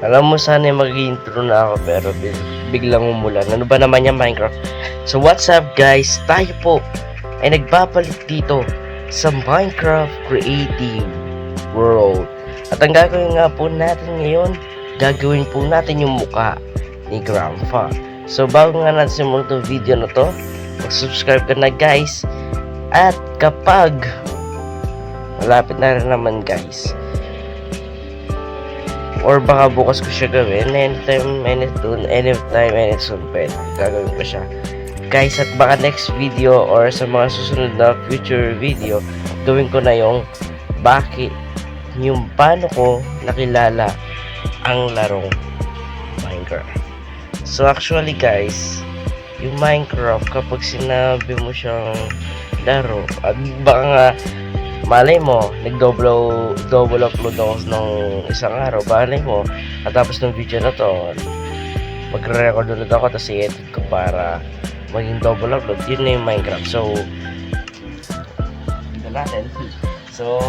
Alam mo sana mag-intro na ako pero bi- biglang umulan. Ano ba naman yung Minecraft? So what's up guys? Tayo po ay nagbabalik dito sa Minecraft Creative World. At ang gagawin nga po natin ngayon, gagawin po natin yung muka ni Grandpa. So bago nga natin simulan itong video na to, mag-subscribe ka na guys. At kapag malapit na rin naman guys, or baka bukas ko siya gawin. Anytime, anytime, anytime, anytime pwede. Gagawin ko siya. Guys at baka next video or sa mga susunod na future video gawin ko na yung bakit yung paano ko nakilala ang larong Minecraft. So actually guys yung Minecraft kapag sinabi mo siyang laro at baka nga malay mo, nag-double double upload ako ng isang araw, malay mo, at tapos ng video na to, magre-record ulit ako, tapos i-edit ko para maging double upload, yun na yung Minecraft. So, ito natin. So,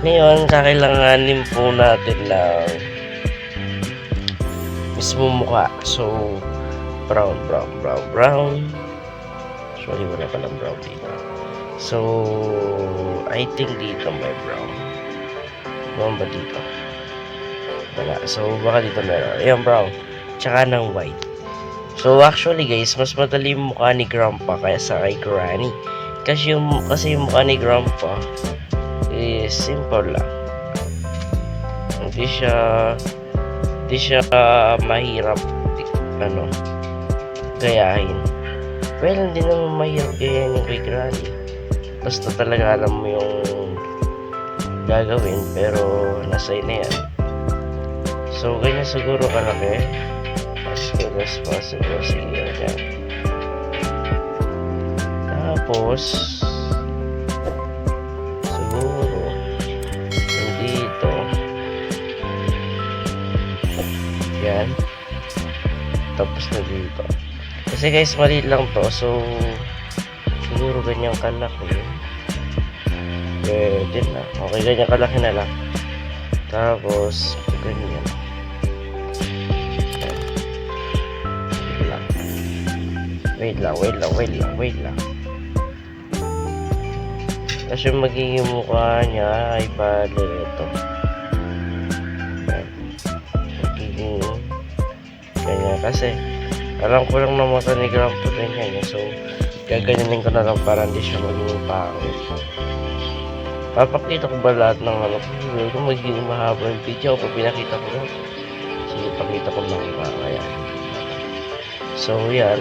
ngayon, kakailanganin po natin ng mismo mukha. So, brown, brown, brown, brown. Actually, wala palang brown dito. So, I think dito may brown. Brown ba dito? Wala. So, baka dito meron. Ayan, brown. Tsaka ng white. So, actually guys, mas madali yung mukha ni Grandpa kaya sa kay Granny. Kasi yung, kasi yung mukha ni Grandpa is simple lang. Hindi siya hindi siya mahirap ano gayahin. Well, hindi naman mahirap gayahin yung kay Granny basta talaga alam mo yung gagawin pero nasa na yan. So ganyan siguro kalaki. As good as possible. Sige yan tapos siguro dito yan. Tapos na dito kasi guys maliit lang to. So siguro ganyang kalaki pwede na okay ganyan kalaki na lang tapos ganyan Yan. wait lang wait lang wait lang wait lang wait lang kasi magiging mukha niya ay Yan. magiging ganyan kasi alam ko lang na mata ni Grandpa ganyan eh. so gaganyanin ko na lang para hindi siya maging pangit. Papakita ko ba lahat ng ano? Kung magiging mahaba yung video pag pinakita ko lang. Sige, pakita ko lang ba. Ayan. So, yan.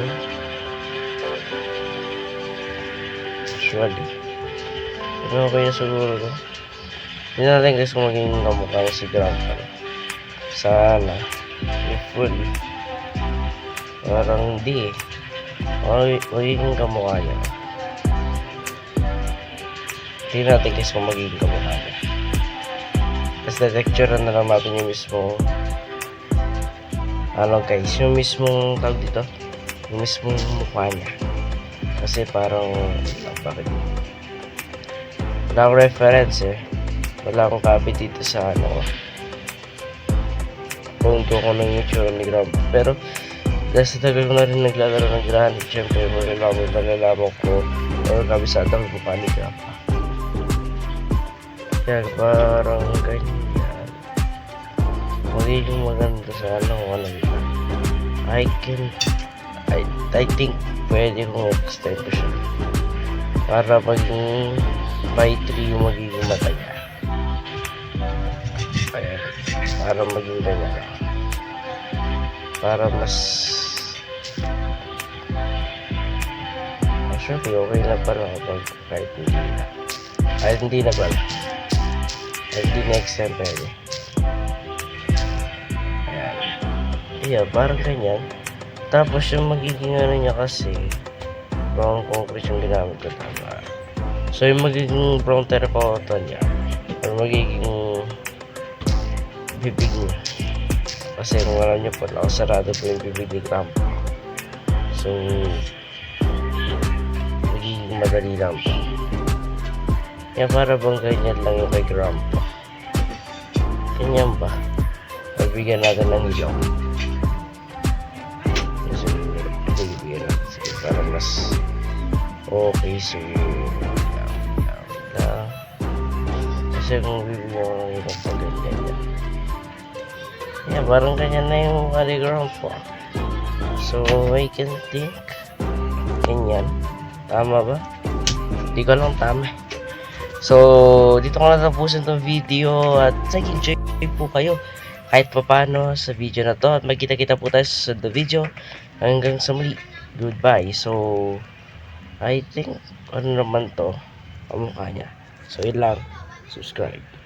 Usually. Ano okay na siguro no? Hindi natin guys kung maging kamukha si Grandpa. Sana. Hopefully. Parang hindi eh. Magiging kamukha niya. Tingnan natin guys kung magiging kamukha niya. Tapos detecture na lang natin yung mismo ano guys, yung mismong tawag dito, yung mismong mukha niya. Kasi parang, ah, bakit? Wala akong reference eh. Wala akong copy dito sa ano. Kung ko ng YouTube ni Grab. Pero, dahil sa tagal ko na rin naglalaro ng Granny, syempre malalaman malalaman ko or kabisado ang mukha ni Grandpa. Kaya parang ganyan. Magiging maganda sa ano kung ano yun. I can, I, I think pwede kong extend ko siya. Para maging by 3 yung magiging mata niya. Ayan. Para maging ganyan. Para mas Actually, okay na pala kapag kahit hindi na. Kahit hindi na pala. Kahit hindi next time pwede. Ayan. Yeah, parang ganyan. Tapos yung magiging ano niya kasi, brown concrete yung ginamit ko tama. So yung magiging brown terracotta niya, or magiging bibig niya. Kasi kung alam niyo po, nakasarado po yung bibig ni Grandpa. So, magiging madali lang po. Kaya para bang ganyan lang yung kay Grandpa. Ganyan ba? Pag bigyan natin ng ilaw. Kasi, bigyan natin. Sige, para mas okay. So. Kasi kung bibigyan ng ilaw pag ganyan. Yeah, parang ganyan na yung calligraph ko. So, I can think. Ganyan. Tama ba? Hindi ko lang tama. So, dito ko na tapusin tong video at nag-enjoy po kayo kahit papano sa video na to at magkita-kita po tayo sa the video hanggang sa muli. Goodbye. So, I think, ano naman to, ang mukha niya. So, yun lang. Subscribe.